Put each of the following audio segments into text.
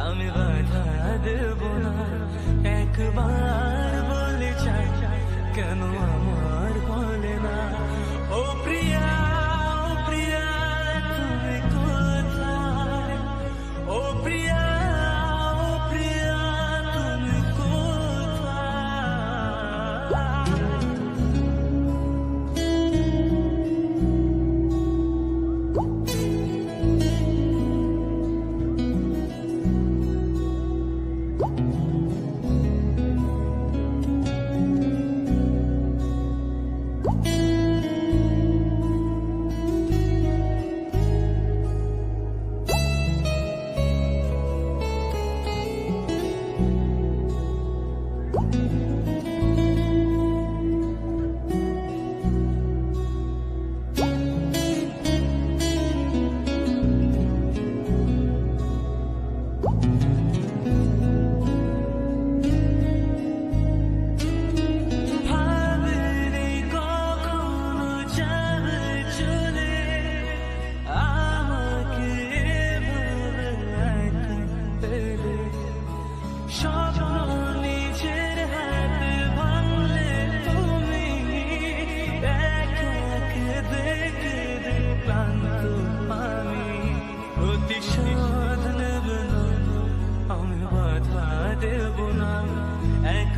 আমি একবার বলে চাই কেন আমার বলে না? ও প্রিয়া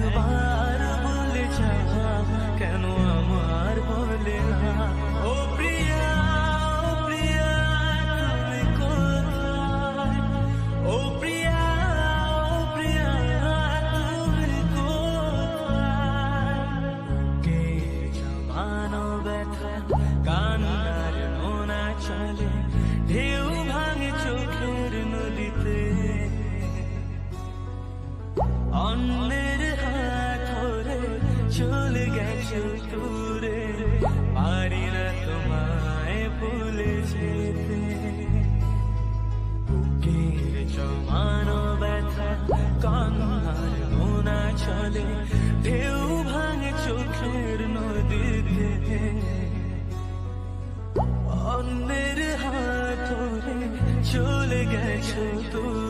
একবার চলে গেছে দূরে পারি না তোমায় ভুলে যেতে বুকের জমানো ব্যথা, কান্নার মোনা চলে, ঢেউ ভাঙে চোখের নদীতে। অন্যের হাত ধরে চলে গেছো দূরে।